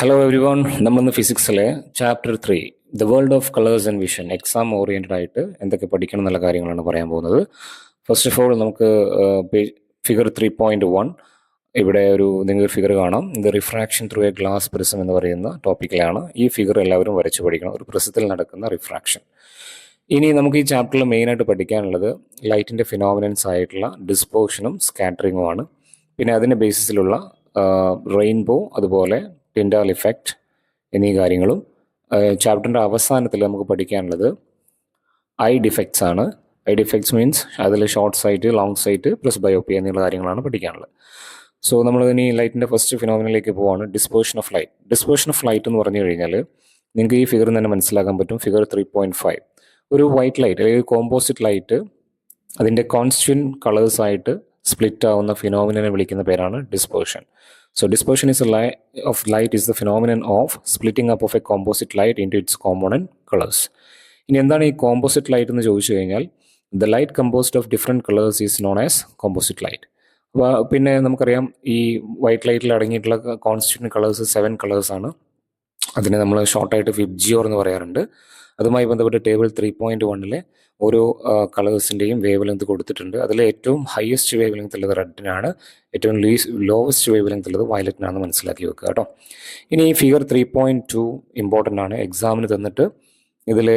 Hello every one നമ്മളിന്ന് ഫിസിക്സിലെ chapter three the world of colours and vision exam oriented ആയിട്ട് എന്തൊക്കെ പഠിക്കണം എന്നുള്ള കാര്യങ്ങളാണ് പറയാൻ പോകുന്നത്. ഫസ്റ്റ് ഓഫ് ഓൾ നമുക്ക് ഫിഗർ ത്രീ പോയിന്റ് വൺ ഇവിടെ ഒരു നിങ്ങൾക്ക് ഫിഗർ കാണാം. ഇത് refraction through a glass prism എന്ന് പറയുന്ന ടോപ്പിക്കിലാണ് ഈ ഫിഗർ എല്ലാവരും വരച്ച് പഠിക്കണം. ഒരു പ്രിസത്തിൽ നടക്കുന്ന റിഫ്രാക്ഷൻ ഇനി നമുക്ക് ഈ ചാപ്റ്ററിൽ മെയിനായിട്ട് പഠിക്കാനുള്ളത് ലൈറ്റിന്റെ ഫിനോമിനൻസ് ആയിട്ടുള്ള ഡിസ്പോഷനും സ്കാറ്ററിങ്ങുമാണ് പിന്നെ അതിന്റെ ബേസിസിലുള്ള റെയിൻബോ അതുപോലെ ടിൻഡാൽ ഇഫക്റ്റ് എന്നീ കാര്യങ്ങളും ചാപ്റ്ററിന്റെ അവസാനത്തിൽ നമുക്ക് പഠിക്കാനുള്ളത് ഐ ഡിഫക്ട്സ് ആണ്. ഐ ഡിഫക്ട്സ് മീൻസ് അതിൽ short sight long sight presbyopia എന്നുള്ള കാര്യങ്ങളാണ് പഠിക്കാനുള്ളത്. സോ നമ്മൾ ഇനി ലൈറ്റിന്റെ ഫസ്റ്റ് ഫിനോമിനിലേക്ക് പോവാണ്. Dispersion of light dispersion of light എന്ന് പറഞ്ഞു കഴിഞ്ഞാൽ നിങ്ങൾക്ക് ഈ ഫിഗർ തന്നെ മനസ്സിലാക്കാൻ പറ്റും. ഫിഗർ ത്രീ പോയിന്റ് ഫൈവ് ഒരു വൈറ്റ് ലൈറ്റ് അല്ലെങ്കിൽ കോമ്പോസിറ്റ് ലൈറ്റ് അതിന്റെ കോൺസ്റ്റുവൻ കളേഴ്സായിട്ട് സ്പ്ലിറ്റ് ആവുന്ന ഫിനോമിനെ വിളിക്കുന്ന പേരാണ് dispersion so dispersion is a light of light is the phenomenon of splitting up of a composite light into its component colors. ഇനി എന്താണ് ഈ കോമ്പോസിറ്റ് ലൈറ്റ് എന്ന് ചോദിച്ചു കഴിഞ്ഞാൽ the light composed of different colours is known as composite light അപ്പോൾ പിന്നെ നമുക്കറിയാം ഈ വൈറ്റ് ലൈറ്റിൽ അടങ്ങിയിട്ടുള്ള കോൺസ്റ്റിറ്റ്യൂഷൻ കളേഴ്സ് സെവൻ കളേഴ്സാണ് അതിനെ നമ്മൾ ഷോർട്ടായിട്ട് ഫിബ്ജിയോർ എന്ന് പറയാറുണ്ട്. അതുമായി ബന്ധപ്പെട്ട് ടേബിൾ ത്രീ പോയിന്റ് വണ്ണിലെ ഓരോ കളേഴ്സിന്റെയും വേവ് ലെങ്ത് കൊടുത്തിട്ടുണ്ട്. അതിൽ ഏറ്റവും ഹയസ്റ്റ് വേവ് ലെങ്ത് ഉള്ളത് റെഡിനാണ്. ഏറ്റവും ലീസ് ലോവസ്റ്റ് വേവ് ലെങ്ത് ഉള്ളത് വയലറ്റിനാണെന്ന് മനസ്സിലാക്കി വെക്കുക കേട്ടോ. ഇനി ഈ figure three point two important ആണ്. എക്സാമിന് തന്നിട്ട് ഇതിൽ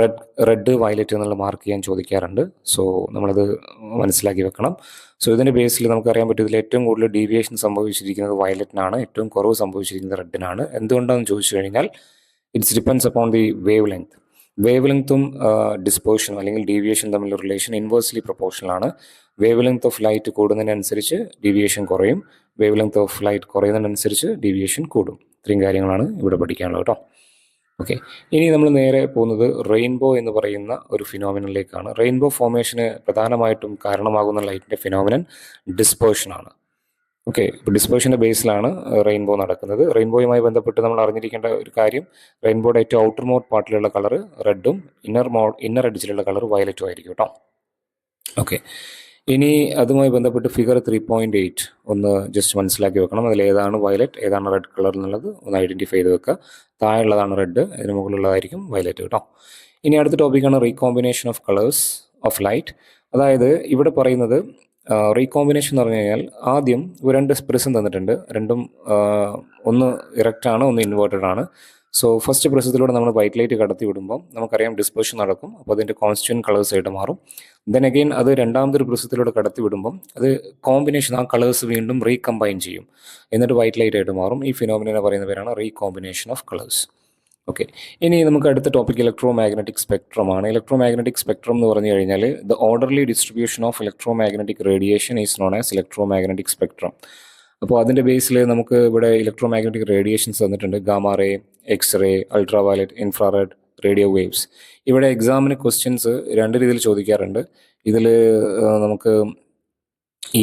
റെഡ് റെഡ് വയലറ്റ് എന്നുള്ള മാർക്ക് ചെയ്യാൻ ചോദിക്കാറുണ്ട്. സോ നമ്മളത് മനസ്സിലാക്കി വെക്കണം. സോ ഇതിന്റെ ബേസിൽ നമുക്കറിയാൻ പറ്റും ഇതിൽ ഏറ്റവും കൂടുതൽ ഡീവിയേഷൻ സംഭവിച്ചിരിക്കുന്നത് വയലറ്റിനാണ്. ഏറ്റവും കുറവ് സംഭവിച്ചിരിക്കുന്നത് റെഡിനാണ്. എന്തുകൊണ്ടാണെന്ന് ചോദിച്ചു കഴിഞ്ഞാൽ it's depends upon the wavelength wave ലെങ്ത്തും ഡിസ്പോഷനും അല്ലെങ്കിൽ ഡീവിയേഷൻ തമ്മിലുള്ള റിലേഷൻ ഇൻവേഴ്സ്ലി പ്രൊപ്പോർഷണൽ ആണ്. വേവ് ലെങ്ത് ഓഫ് ലൈറ്റ് കൂടുന്നതിനനുസരിച്ച് ഡീവിയേഷൻ കുറയും. വേവ് ലെങ്ത് ഓഫ് ലൈറ്റ് കുറയുന്നതിനനുസരിച്ച് ഡീവിയേഷൻ കൂടും. ഇത്രയും കാര്യങ്ങളാണ് ഇവിടെ പഠിക്കാനുള്ളത് കേട്ടോ. ഓക്കെ ഇനി നമ്മൾ നേരെ പോകുന്നത് റെയിൻബോ എന്ന് പറയുന്ന ഒരു ഫിനോമിനലിലേക്കാണ് റെയിൻബോ ഫോർമേഷന് പ്രധാനമായിട്ടും കാരണമാകുന്ന ലൈറ്റിന്റെ ഫിനോമിനൻ ഡിസ്പേർഷൻ ആണ്. ഓക്കെ ഇപ്പോൾ ഡിസ്പേഷന്റെ ബേസിലാണ് റെയിൻബോ നടക്കുന്നത്. റെയിൻബോയുമായി ബന്ധപ്പെട്ട് നമ്മൾ അറിഞ്ഞിരിക്കേണ്ട ഒരു കാര്യം റെയിൻബോയുടെ ഏറ്റവും ഔട്ടർ മോഡ് പാർട്ടിലുള്ള കളർ റെഡും ഇന്നർ മോ ഇന്നർ എഡ്ജിലുള്ള കളർ വയലറ്റും ആയിരിക്കും കേട്ടോ ഓക്കെ ഇനി അതുമായി ബന്ധപ്പെട്ട് ഫിഗർ ത്രീ പോയിന്റ് എയ്റ്റ് ഒന്ന് ജസ്റ്റ് മനസ്സിലാക്കി വെക്കണം. അതിൽ ഏതാണ് വയലറ്റ് ഏതാണ് റെഡ് കളർ എന്നുള്ളത് ഒന്ന് ഐഡന്റിഫൈ ചെയ്ത് വെക്കുക. താഴെയുള്ളതാണ് റെഡ് അതിന് മുകളിലുള്ളതായിരിക്കും വയലറ്റ് കേട്ടോ ഇനി അടുത്ത ടോപ്പിക്കാണ് recombination of colours of light അതായത് ഇവിടെ പറയുന്നത് റീകോമ്പിനേഷൻ എന്ന് പറഞ്ഞു കഴിഞ്ഞാൽ ആദ്യം രണ്ട് പ്രിസം തന്നിട്ടുണ്ട്. രണ്ടും ഒന്ന് ഇറക്റ്റാണ് ഒന്ന് ഇൻവേർട്ടഡ് ആണ്. സോ ഫസ്റ്റ് പ്രിസത്തിലൂടെ നമ്മൾ വൈറ്റ് ലൈറ്റ് കടത്തി വിടുമ്പോൾ നമുക്കറിയാം ഡിസ്പേഷൻ നടക്കും. അപ്പോൾ അതിന്റെ കോൺസ്റ്റുവൻ കളേഴ്സ് ആയിട്ട് മാറും. ദെൻ അഗെയിൻ അത് രണ്ടാമതൊരു പ്രിസത്തിലൂടെ കടത്തി വിടുമ്പം അത് കോമ്പിനേഷൻ ആ കളേഴ്സ് വീണ്ടും റീകമ്പൈൻ ചെയ്യും. എന്നിട്ട് വൈറ്റ് ലൈറ്റ് ആയിട്ട് മാറും. ഈ ഫിനോമിനെ പറയുന്ന പേരാണ് റീകോമ്പിനേഷൻ ഓഫ് കളേഴ്സ് ഓക്കെ ഇനി നമുക്ക് അടുത്ത ടോപ്പിക് ഇലക്ട്രോ മാഗ്നറ്റിക് സ്പെക്ട്രം ആണ്. ഇലക്ട്രോ മാഗ്നറ്റിക് സ്പെക്ട്രം എന്ന് പറഞ്ഞു കഴിഞ്ഞാൽ the orderly distribution of electromagnetic radiation is known as electromagnetic spectrum അപ്പോൾ അതിന്റെ ബേസിൽ നമുക്ക് ഇവിടെ ഇലക്ട്രോ മാഗ്നറ്റിക് റേഡിയേഷൻസ് തന്നിട്ടുണ്ട്. Gamma ray X ray ultraviolet infrared radio waves ഇവിടെ എക്സാമിന് ക്വസ്റ്റ്യൻസ് രണ്ട് രീതിയിൽ ചോദിക്കാറുണ്ട്. ഇതിൽ നമുക്ക്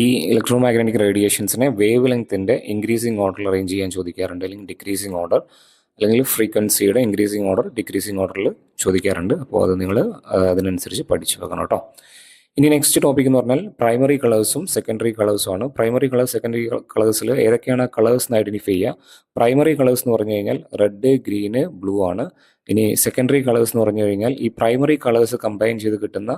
ഈ ഇലക്ട്രോ മാഗ്നറ്റിക് റേഡിയേഷൻസിനെ വേവ് ലെങ്ത്തിന്റെ ഇൻക്രീസിങ് ഓർഡറിൽ അറേഞ്ച് ചെയ്യാൻ ചോദിക്കാറുണ്ട് അല്ലെങ്കിൽ ഡിക്രീസിങ് ഓർഡർ അല്ലെങ്കിൽ ഫ്രീക്വൻസിയുടെ ഇൻക്രീസിങ് ഓർഡർ ഡിക്രീസിങ് ഓർഡറിൽ ചോദിക്കാറുണ്ട്. അപ്പോൾ അത് നിങ്ങൾ അതിനനുസരിച്ച് പഠിച്ചു വെക്കണം കേട്ടോ. ഇനി നെക്സ്റ്റ് ടോപ്പിക് എന്ന് പറഞ്ഞാൽ പ്രൈമറി കളേഴ്സും സെക്കൻഡറി കളേഴ്സും ആണ്. പ്രൈമറി കളേഴ്സ് സെക്കൻഡറി കളേഴ്സിൽ ഏതൊക്കെയാണ് കളേഴ്സ് എന്ന് ഐഡന്റിഫൈ ചെയ്യുക? പ്രൈമറി കളേഴ്സ് എന്ന് പറഞ്ഞു കഴിഞ്ഞാൽ റെഡ് ഗ്രീന് ബ്ലൂ ആണ്. ഇനി സെക്കൻഡറി കളേഴ്സ് എന്ന് പറഞ്ഞു കഴിഞ്ഞാൽ ഈ പ്രൈമറി കളേഴ്സ് കമ്പൈൻ ചെയ്ത് കിട്ടുന്ന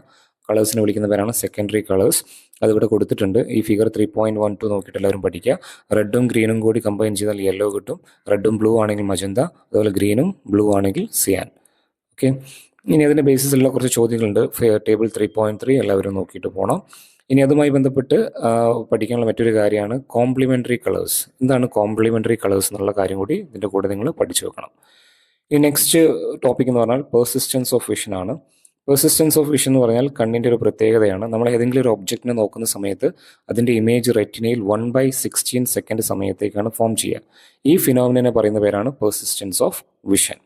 കളേഴ്സിനെ വിളിക്കുന്ന പേരാണ് സെക്കൻഡറി കളേഴ്സ്. അതിവിടെ കൊടുത്തിട്ടുണ്ട്. ഈ figure three point one two നോക്കിയിട്ട് എല്ലാവരും പഠിക്കുക. റെഡും ഗ്രീനും കൂടി കമ്പൈൻ ചെയ്താൽ യെല്ലോ കിട്ടും. റെഡും ബ്ലൂ ആണെങ്കിൽ മജന്ത അതുപോലെ ഗ്രീനും ബ്ലൂ ആണെങ്കിൽ സിയാൻ ഓക്കെ ഇനി അതിന്റെ ബേസിസിലുള്ള കുറച്ച് ചോദ്യങ്ങളുണ്ട്. ടേബിൾ ത്രീ പോയിന്റ് ത്രീ എല്ലാവരും നോക്കിയിട്ട് പോകണം ഇനി അതുമായി ബന്ധപ്പെട്ട് പഠിക്കാനുള്ള മറ്റൊരു കാര്യമാണ് കോംപ്ലിമെന്ററി കളേഴ്സ് എന്താണ് കോംപ്ലിമെന്ററി കളേഴ്സ് എന്നുള്ള കാര്യം കൂടി ഇതിന്റെ കൂടെ നിങ്ങൾ പഠിച്ചു വെക്കണം. ഈ നെക്സ്റ്റ് ടോപ്പിക് എന്ന് പറഞ്ഞാൽ പെർസിസ്റ്റൻസ് ഓഫ് വിഷൻ ആണ്. പെർസിസ്റ്റൻസ് ഓഫ് വിഷൻ എന്ന് പറഞ്ഞാൽ കണ്ണിന്റെ ഒരു പ്രത്യേകതയാണ്. നമ്മൾ ഏതെങ്കിലും ഒരു ഒബ്ജക്റ്റിനെ നോക്കുന്ന സമയത്ത് അതിന്റെ ഇമേജ് റെറ്റിനയിൽ വൺ ബൈ സിക്സ്റ്റീൻ സെക്കൻഡ് സമയത്തേക്കാണ് ഫോം ചെയ്യുക. ഈ ഫിനോമിനെ പറയുന്ന പേരാണ് പെർസിസ്റ്റൻസ് ഓഫ് വിഷൻ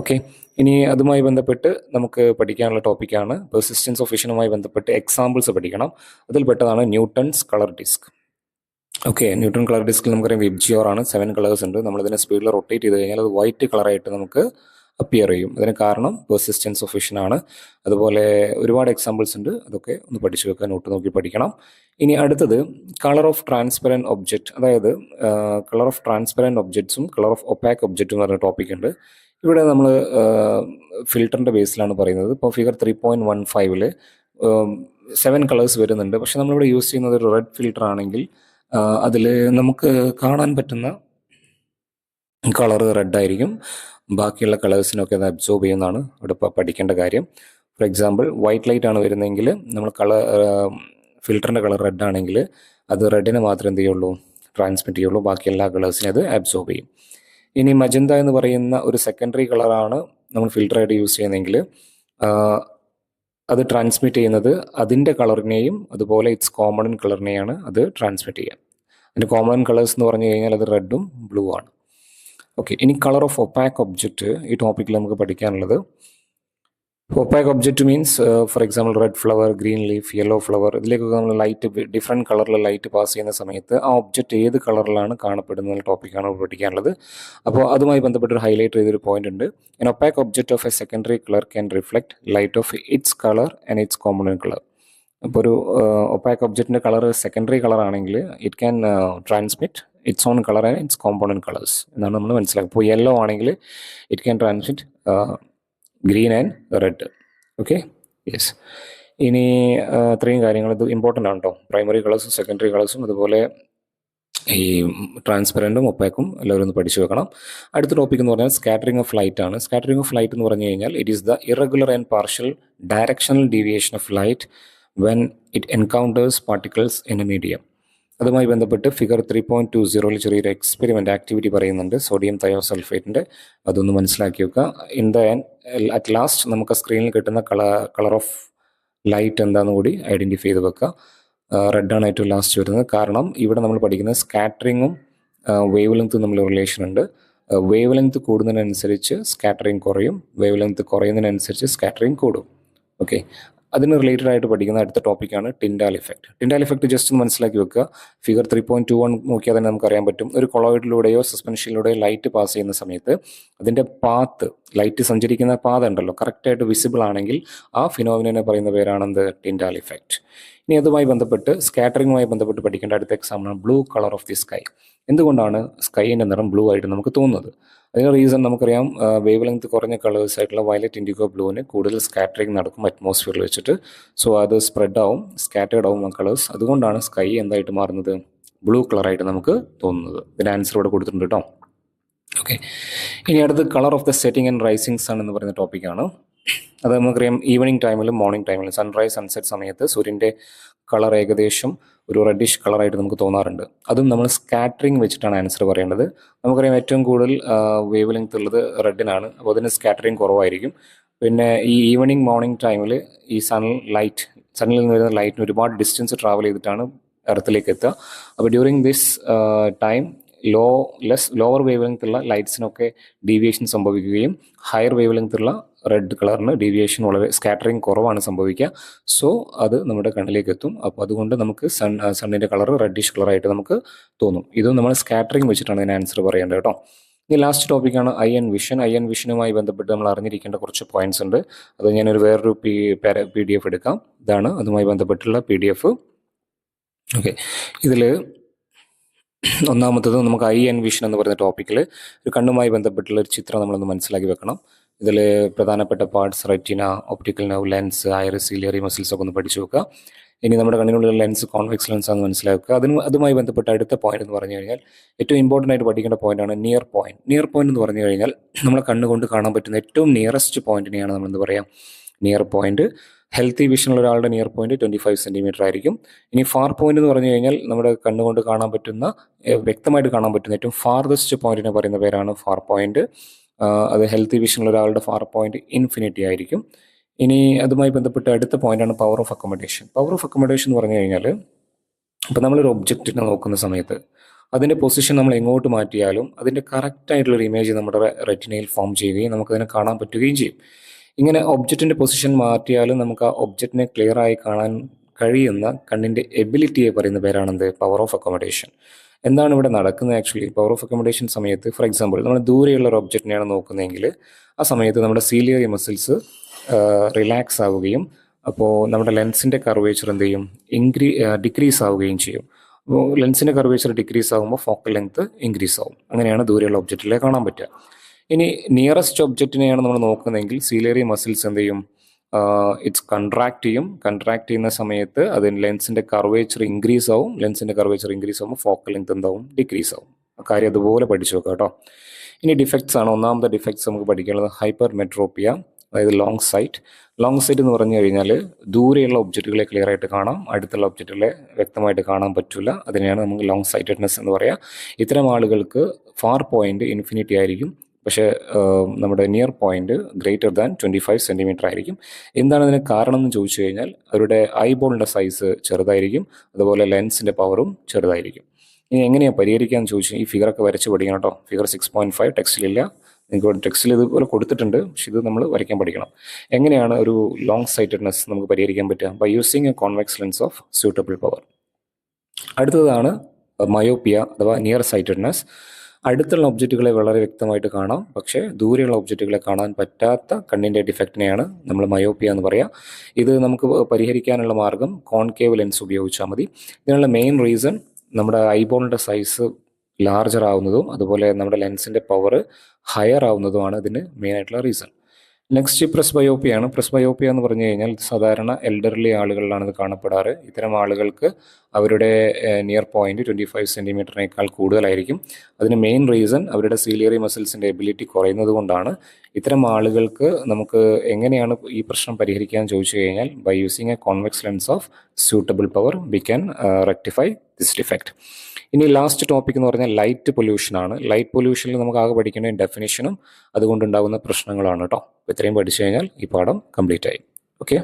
ഓക്കെ ഇനി അതുമായി ബന്ധപ്പെട്ട് നമുക്ക് പഠിക്കാനുള്ള ടോപ്പിക്കാണ് പെർസിസ്റ്റൻസ് ഓഫ് വിഷനുമായി ബന്ധപ്പെട്ട് എക്സാമ്പിൾസ് പഠിക്കണം. അതിൽ പെട്ടതാണ് Newton's colour disc okay Newton colour ഡിസ്കിൽ നമുക്കറിയാം വിബ്ജിയോർ ആണ്. സെവൻ കളേഴ്സ് ഉണ്ട്. നമ്മളിതിനെ സ്പീഡിൽ റൊട്ടേറ്റ് ചെയ്ത് കഴിഞ്ഞാൽ അത് വൈറ്റ് കളറായിട്ട് നമുക്ക് അപ്പിയർ ചെയ്യും. അതിന് കാരണം പെർസിസ്റ്റൻസ് ഓഫ് വിഷൻ ആണ്. അതുപോലെ ഒരുപാട് എക്സാമ്പിൾസ് ഉണ്ട്. അതൊക്കെ ഒന്ന് പഠിച്ചു വെക്കാൻ നോട്ട് നോക്കി പഠിക്കണം. ഇനി അടുത്തത് കളർ ഓഫ് ട്രാൻസ്പെറന്റ് ഒബ്ജക്റ്റ് അതായത് കളർ ഓഫ് ട്രാൻസ്പെറന്റ് ഒബ്ജക്ട്സും കളർ ഓഫ് ഒപ്പാക്ക് ഒബ്ജക്റ്റും എന്ന് പറഞ്ഞ ടോപ്പിക് ഉണ്ട്. ഇവിടെ നമ്മൾ ഫിൽറ്ററിന്റെ ബേസിലാണ് പറയുന്നത്. ഇപ്പോൾ ഫിഗർ ത്രീ പോയിന്റ് വൺ ഫൈവിൽ സെവൻ കളേഴ്സ് വരുന്നുണ്ട്. പക്ഷെ നമ്മളിവിടെ യൂസ് ചെയ്യുന്നത് ഒരു റെഡ് ഫിൽറ്റർ ആണെങ്കിൽ അതിൽ നമുക്ക് കാണാൻ പറ്റുന്ന കളർ റെഡ് ആയിരിക്കും ബാക്കിയുള്ള കളേഴ്സിനൊക്കെ അത് അബ്സോർബ് ചെയ്യുന്നതാണ്. ഇവിടെ പഠിക്കേണ്ട കാര്യം. ഫോർ എക്സാമ്പിൾ വൈറ്റ് ലൈറ്റ് ആണ് വരുന്നതെങ്കിൽ നമ്മൾ കളർ ഫിൽറ്ററിന്റെ കളർ റെഡ് ആണെങ്കിൽ അത് റെഡിനെ മാത്രമേ എന്ത് ചെയ്യുള്ളൂ? ട്രാൻസ്മിറ്റ് ചെയ്യുള്ളൂ. ബാക്കി എല്ലാ കളേഴ്സിനും അത് അബ്സോർബ് ചെയ്യും. ഇനി മജന്ത എന്ന് പറയുന്ന ഒരു സെക്കൻഡറി കളറാണ് നമ്മൾ ഫിൽറ്ററായിട്ട് യൂസ് ചെയ്യുന്നതെങ്കിൽ അത് ട്രാൻസ്മിറ്റ് ചെയ്യുന്നത് അതിന്റെ കളറിനെയും അതുപോലെ ഇറ്റ്സ് കോമൺ കളറിനെയാണ് അത് ട്രാൻസ്മിറ്റ് ചെയ്യുക. അതിന്റെ കോമൺ കളേഴ്സ് എന്ന് പറഞ്ഞു കഴിഞ്ഞാൽ അത് റെഡും ബ്ലൂ ആണ്. ഓക്കെ ഇനി കളർ ഓഫ് ഒപ്പാക്ക് ഒബ്ജക്റ്റ് ഈ ടോപ്പിക്കിൽ നമുക്ക് പഠിക്കാനുള്ളത്. Opaque object means for example red flower green leaf yellow flower ഇതിലേക്കൊക്കെ നമ്മൾ ലൈറ്റ് ഡിഫറെന്റ് കളറിൽ ലൈറ്റ് പാസ് ചെയ്യുന്ന സമയത്ത് ആ ഒബ്ജക്റ്റ് ഏത് കളറിലാണ് കാണപ്പെടുന്ന ടോപ്പിക്കാണ് പഠിക്കാനുള്ളത്. അപ്പോൾ അതുമായി ബന്ധപ്പെട്ട് ഹൈലൈറ്റ് ചെയ്തൊരു പോയിന്റ് ഉണ്ട്. An opaque object of a secondary colour can reflect light of its colour and its component colour അപ്പോൾ ഒരു ഒപ്പാക്ക് ഒബ്ജക്റ്റിന്റെ കളർ സെക്കൻഡറി കളർ ആണെങ്കിൽ it can transmit its own colour and its compound colours എന്നാണ് നമ്മൾ മനസ്സിലാക്കുക. ഇപ്പോൾ yellow ആണെങ്കിൽ it can transmit green and red okay yes ഇനി അത്രയും കാര്യങ്ങൾ ഇത് ഇമ്പോർട്ടന്റ് ആണ് കേട്ടോ പ്രൈമറി കളേഴ്സും സെക്കൻഡറി കളേഴ്സും അതുപോലെ ഈ ട്രാൻസ്പെറന്റും ഒപ്പാക്കും എല്ലാവരും ഒന്ന് പഠിച്ചു വെക്കണം. അടുത്ത ടോപ്പിക് എന്ന് പറഞ്ഞാൽ സ്കാറ്ററിംഗ് ഓഫ് ലൈറ്റ് ആണ്. സ്കാറ്ററിംഗ് ഓഫ് ലൈറ്റ് എന്ന് പറഞ്ഞു കഴിഞ്ഞാൽ it is the irregular and partial directional deviation of light when it encounters particles in a medium അതുമായി ബന്ധപ്പെട്ട് ഫിഗർ ത്രീ പോയിന്റ് ടു സീറോയിൽ ചെറിയൊരു എക്സ്പെരിമെന്റ് ആക്ടിവിറ്റി പറയുന്നുണ്ട്. സോഡിയം തയോസൾഫേറ്റിന്റെ അതൊന്ന് മനസ്സിലാക്കി വെക്കുക. ഇൻ ദ അറ്റ് ലാസ്റ്റ് നമുക്ക് സ്ക്രീനിൽ കിട്ടുന്ന കളർ കളർ ഓഫ് ലൈറ്റ് എന്താണെന്ന് കൂടി ഐഡന്റിഫൈ ചെയ്ത് വെക്കുക. റെഡാണ് ഏറ്റവും ലാസ്റ്റ് വരുന്നത്. കാരണം ഇവിടെ നമ്മൾ പഠിക്കുന്ന സ്കാറ്ററിങ്ങും വേവ് ലെങ്ത്തും തമ്മിൽ റിലേഷൻ ഉണ്ട്. വേവ് ലെങ്ത് കൂടുന്നതിനനുസരിച്ച് സ്കാറ്ററിങ് കുറയും. വേവ് ലെങ്ത് കുറയുന്നതിനനുസരിച്ച് സ്കാറ്ററിങ് കൂടും. ഓക്കെ അതിന് റിലേറ്റഡ് ആയിട്ട് പഠിക്കുന്ന അടുത്ത ടോപ്പിക്കാണ് Tyndall effect Tyndall effect just ഒന്ന് മനസ്സിലാക്കി വെക്കുക. Figure three point two one നോക്കിയാൽ തന്നെ നമുക്കറിയാൻ പറ്റും. ഒരു കൊളോയിഡിലൂടെയോ സസ്പെൻഷനിലൂടെയോ ലൈറ്റ് പാസ് ചെയ്യുന്ന സമയത്ത് അതിന്റെ പാത്ത് ലൈറ്റ് സഞ്ചരിക്കുന്ന പാത ഉണ്ടല്ലോ കറക്റ്റായിട്ട് വിസിബിൾ ആണെങ്കിൽ ആ ഫിനോമിനെ പറയുന്ന പേരാണെന്ത്? ടിൻഡാൽ ഇഫക്റ്റ് ഇനി അതുമായി ബന്ധപ്പെട്ട് സ്കാറ്ററിങ്ങുമായി ബന്ധപ്പെട്ട് പഠിക്കേണ്ട അടുത്ത എക്സാമ്പിളാണ് blue colour of the sky എന്തുകൊണ്ടാണ് സ്കൈന്റെ നിറം ബ്ലൂ ആയിട്ട് നമുക്ക് തോന്നുന്നത്? അതിന് റീസൺ നമുക്കറിയാം വേവ് ലെങ്ത് കുറഞ്ഞ കളേഴ്സ് ആയിട്ടുള്ള വയലറ്റ് ഇൻഡിഗോ ബ്ലൂവിന് കൂടുതൽ സ്കാറ്ററിങ് നടക്കും അറ്റ്മോസ്ഫിയറിൽ വെച്ചിട്ട്. സോ അത് സ്പ്രെഡ് ആവും സ്കാറ്റേഡ് ആവും ആ കളേഴ്സ് അതുകൊണ്ടാണ് സ്കൈ എന്തായിട്ട് മാറുന്നത്? ബ്ലൂ കളറായിട്ട് നമുക്ക് തോന്നുന്നത്. ഇതിന് ആൻസർ ഇവിടെ കൊടുത്തിട്ടുണ്ട് കേട്ടോ ഓക്കെ ഇനി അടുത്ത് colour of the setting and rising sun എന്ന് പറയുന്ന ടോപ്പിക്കാണ് അത് നമുക്കറിയാം ഈവനിങ് ടൈമിലും മോർണിംഗ് ടൈമിലും സൺറൈസ് സൺസെറ്റ് സമയത്ത് സൂര്യന്റെ കളർ ഏകദേശം ഒരു റെഡിഷ് കളറായിട്ട് നമുക്ക് തോന്നാറുണ്ട്. അതും നമ്മൾ സ്കാറ്ററിങ് വെച്ചിട്ടാണ് ആൻസർ പറയേണ്ടത്. നമുക്കറിയാം ഏറ്റവും കൂടുതൽ വേവ് ലെങ്ത് ഉള്ളത് റെഡിനാണ് അപ്പോൾ അതിന് സ്കാറ്ററിങ് കുറവായിരിക്കും. പിന്നെ ഈ ഈവനിങ് മോർണിംഗ് ടൈമിൽ ഈ സൺ ലൈറ്റ് സണ്ണിൽ നിന്ന് വരുന്ന ലൈറ്റിന് ഒരുപാട് ഡിസ്റ്റൻസ് ട്രാവൽ ചെയ്തിട്ടാണ് എർത്തിലേക്ക് എത്തുക. അപ്പോൾ during this time low less lower wavelength ഉള്ള ലൈറ്റ്സിനൊക്കെ ഡീവിയേഷൻ സംഭവിക്കുകയും ഹയർ വേവ് ലെങ്ത് ഉള്ള റെഡ് കളറിന് ഡീവിയേഷൻ വളരെ സ്കാറ്ററിങ് കുറവാണ് സംഭവിക്കുക. സോ അത് നമ്മുടെ കണ്ണിലേക്ക് എത്തും അപ്പോൾ അതുകൊണ്ട് നമുക്ക് സൺ സണ്ണിന്റെ കളർ റെഡിഷ് കളറായിട്ട് നമുക്ക് തോന്നും. ഇത് നമ്മൾ സ്കാറ്ററിങ് വെച്ചിട്ടാണ് ഇതിന് ആൻസർ പറയേണ്ടത് കേട്ടോ. ഇനി ലാസ്റ്റ് ടോപ്പിക്കാണ് eye and vision eye and വിഷനുമായി ബന്ധപ്പെട്ട് നമ്മൾ അറിഞ്ഞിരിക്കേണ്ട കുറച്ച് പോയിന്റ്സ് ഉണ്ട്. അത് ഞാനൊരു വേറൊരു പി പി ഡി എഫ് എടുക്കാം. ഇതാണ് അതുമായി ബന്ധപ്പെട്ടുള്ള പി ഡി എഫ് ഓക്കെ ഇതിൽ ഒന്നാമത്തത് നമുക്ക് ഐ എൻ വിഷൻ എന്ന് പറയുന്ന ടോപ്പിക്കിൽ ഒരു കണ്ണുമായി ബന്ധപ്പെട്ടുള്ള ഒരു ചിത്രം നമ്മളൊന്ന് മനസ്സിലാക്കി വെക്കണം. ഇതിൽ പ്രധാനപ്പെട്ട parts retina optical nerve lens iris ciliary muscles ഒക്കെ ഒന്ന് പഠിച്ചു വെക്കുക. ഇനി നമ്മുടെ കണ്ണിനുള്ള ലെൻസ് കോൺവെക്സ് ലെൻസ് ആണെന്ന് മനസ്സിലാക്കുക. അതിന് അതുമായി ബന്ധപ്പെട്ട അടുത്ത പോയിന്റ് എന്ന് പറഞ്ഞു കഴിഞ്ഞാൽ ഏറ്റവും ഇമ്പോർട്ടന്റ് ആയിട്ട് പഠിക്കേണ്ട പോയിന്റാണ് നിയർ പോയിന്റ് നിയർ പോയിന്റ് എന്ന് പറഞ്ഞു കഴിഞ്ഞാൽ നമ്മളെ കണ്ണുകൊണ്ട് കാണാൻ പറ്റുന്ന ഏറ്റവും നിയറസ്റ്റ് പോയിന്റിനെയാണ് നമ്മൾ എന്ത് പറയാം? നിയർ പോയിന്റ് ഹെൽത്തി വിഷനുള്ള ഒരാളുടെ near point twenty five centimetre ആയിരിക്കും. ഇനി ഫാർ പോയിന്റ് എന്ന് പറഞ്ഞു കഴിഞ്ഞാൽ നമ്മുടെ കണ്ണുകൊണ്ട് കാണാൻ പറ്റുന്ന വ്യക്തമായിട്ട് കാണാൻ പറ്റുന്ന ഏറ്റവും ഫാർദസ്റ്റ് പോയിന്റിനെ പറയുന്ന പേരാണ് ഫാർ പോയിന്റ് അത് ഹെൽത്ത് വിഷനുള്ള ഒരാളുടെ ഫാർ പോയിന്റ് ഇൻഫിനിറ്റി ആയിരിക്കും. ഇനി അതുമായി ബന്ധപ്പെട്ട് അടുത്ത പോയിന്റാണ് power of accommodation power of accommodation എന്ന് പറഞ്ഞു കഴിഞ്ഞാൽ ഇപ്പം നമ്മളൊരു ഒബ്ജക്റ്റിനെ നോക്കുന്ന സമയത്ത് അതിന്റെ പൊസിഷൻ നമ്മൾ എങ്ങോട്ട് മാറ്റിയാലും അതിന്റെ കറക്റ്റ് ആയിട്ടുള്ള ഇമേജ് നമ്മുടെ റെറ്റിനയിൽ ഫോം ചെയ്യുകയും നമുക്കതിനെ കാണാൻ പറ്റുകയും ചെയ്യും. ഇങ്ങനെ ഒബ്ജക്റ്റിന്റെ പൊസിഷൻ മാറ്റിയാലും നമുക്ക് ആ ഒബ്ജക്റ്റിനെ ക്ലിയർ ആയി കാണാൻ കഴിയുന്ന കണ്ണിന്റെ എബിലിറ്റിയെ പറയുന്ന പേരാണെന്ത്? പവർ ഓഫ് അക്കോമഡേഷൻ എന്താണ് ഇവിടെ നടക്കുന്നത് ആക്ച്വലി പവർ ഓഫ് അക്കോമഡേഷൻ സമയത്ത് ഫോർ എക്സാമ്പിൾ നമ്മൾ ദൂരെയുള്ള ഒരു ഒബ്ജക്റ്റിനെയാണ് നോക്കുന്നതെങ്കിൽ ആ സമയത്ത് നമ്മുടെ സീലിയറി മസിൽസ് റിലാക്സ് ആവുകയും അപ്പോൾ നമ്മുടെ ലെൻസിന്റെ കർവേച്ചർ എന്ത് ചെയ്യും? ഇൻക്രീ ഡിക്രീസ് ആവുകയും ചെയ്യും. അപ്പോൾ ലെൻസിന്റെ കർവേച്ചർ ഡിക്രീസ് ആകുമ്പോൾ ഫോക്കൽ ലെങ്ത് ഇൻക്രീസ് ആവും. അങ്ങനെയാണ് ദൂരെയുള്ള ഒബ്ജക്റ്റിലെ കാണാൻ പറ്റുക. ഇനി നിയറസ്റ്റ് ഒബ്ജക്റ്റിനെയാണ് നമ്മൾ നോക്കുന്നതെങ്കിൽ സീലിയറി മസിൽസ് എന്ത് ചെയ്യും? ഇറ്റ്സ് കൺട്രാക്ട് ചെയ്യും. കൺട്രാക്ട് ചെയ്യുന്ന സമയത്ത് അതിന് ലെൻസിന്റെ കർവേച്ചർ ഇൻക്രീസ് ആവും. ലെൻസിന്റെ കർവേച്ചർ ഇൻക്രീസ് ആകുമ്പോൾ ഫോക്കൽ ലെങ്ത് എന്താവും? ഡിക്രീസ് ആവും. കാര്യം അതുപോലെ പഠിച്ചു നോക്കുക കേട്ടോ. ഇനി ഡിഫക്ട്സ് ആണ്. ഒന്നാമത്തെ ഡിഫക്ട്സ് നമുക്ക് പഠിക്കാനുള്ളത് ഹൈപ്പർ മെട്രോപ്പിയ അതായത് ലോങ് സൈറ്റ് ലോങ് സൈറ്റ് എന്ന് പറഞ്ഞു കഴിഞ്ഞാൽ ദൂരെയുള്ള ഒബ്ജക്റ്റുകളെ ക്ലിയർ ആയിട്ട് കാണാം. അടുത്തുള്ള ഒബ്ജക്റ്റുകളെ വ്യക്തമായിട്ട് കാണാൻ പറ്റില്ല അതിനെയാണ് നമുക്ക് ലോങ് സൈറ്റഡ്നെസ് എന്ന് പറയുക ഇത്തരം ആളുകൾക്ക് ഫാർ പോയിന്റ് ഇൻഫിനിറ്റി ആയിരിക്കും. പക്ഷേ നമ്മുടെ near point greater than twenty five centimetre ആയിരിക്കും. എന്താണ് അതിന് കാരണം എന്ന് ചോദിച്ചു കഴിഞ്ഞാൽ അവരുടെ ഐബോളിന്റെ സൈസ് ചെറുതായിരിക്കും അതുപോലെ ലെൻസിന്റെ പവറും ചെറുതായിരിക്കും. ഇനി എങ്ങനെയാണ് പരിഹരിക്കാമെന്ന് ചോദിച്ചു ഈ ഫിഗറൊക്കെ വരച്ച് പഠിക്കണം കേട്ടോ ഫിഗർ സിക്സ് പോയിന്റ് ഫൈവ് ടെക്സ്റ്റിലില്ല നിങ്ങൾക്ക് ടെക്സ്റ്റിൽ ഇതുപോലെ കൊടുത്തിട്ടുണ്ട് പക്ഷെ ഇത് നമ്മൾ വരയ്ക്കാൻ പഠിക്കണം. എങ്ങനെയാണ് ഒരു ലോങ് സൈറ്റഡ്നെസ് നമുക്ക് പരിഹരിക്കാൻ പറ്റുക? By using a convex lens of suitable power അടുത്തതാണ് മയോപ്പിയ അഥവാ നിയർ സൈറ്റഡ്നെസ് അടുത്തുള്ള ഒബ്ജക്റ്റുകളെ വളരെ വ്യക്തമായിട്ട് കാണാം. പക്ഷേ ദൂരെയുള്ള ഒബ്ജക്റ്റുകളെ കാണാൻ പറ്റാത്ത കണ്ണിന്റെ ഡിഫക്റ്റിനെയാണ് നമ്മൾ മയോപ്പിയ എന്ന് പറയുക ഇത് നമുക്ക് പരിഹരിക്കാനുള്ള മാർഗം കോൺകേവ് ലെൻസ് ഉപയോഗിച്ചാൽ മതി. ഇതിനുള്ള മെയിൻ റീസൺ നമ്മുടെ ഐബോളിന്റെ സൈസ് ലാർജർ ആവുന്നതും അതുപോലെ നമ്മുടെ ലെൻസിന്റെ പവർ ഹയർ ആവുന്നതുമാണ് ഇതിന് മെയിനായിട്ടുള്ള റീസൺ നെക്സ്റ്റ് പ്രസ് ബയോപ്പിയാണ് പ്രസ് ബയോപ്പിയ എന്ന് പറഞ്ഞു കഴിഞ്ഞാൽ സാധാരണ എൽഡർലി ആളുകളിലാണ് ഇത് കാണപ്പെടാറ്. ഇത്തരം ആളുകൾക്ക് അവരുടെ നിയർ പോയിന്റ് ട്വന്റി ഫൈവ് സെന്റിമീറ്ററിനേക്കാൾ കൂടുതലായിരിക്കും. അതിന് മെയിൻ റീസൺ അവരുടെ സീലിയറി മസിൽസിന്റെ എബിലിറ്റി കുറയുന്നത് കൊണ്ടാണ്. ഇത്തരം ആളുകൾക്ക് നമുക്ക് എങ്ങനെയാണ് ഈ പ്രശ്നം പരിഹരിക്കാൻ ചോദിച്ചു കഴിഞ്ഞാൽ by using a convex lens of suitable power we can rectify this defect ഇനി ലാസ്റ്റ് ടോപ്പിക് എന്ന് പറഞ്ഞാൽ ലൈറ്റ് പൊല്യൂഷൻ ആണ്. ലൈറ്റ് പൊല്യൂഷനിൽ നമുക്ക് ആകെ പഠിക്കേണ്ട ഡെഫിനേഷനും അതുകൊണ്ടുണ്ടാകുന്ന പ്രശ്നങ്ങളാണ് കേട്ടോ ഇത്രയും പഠിച്ചു കഴിഞ്ഞാൽ ഈ പാഠം കംപ്ലീറ്റ് ആയി. ഓക്കെ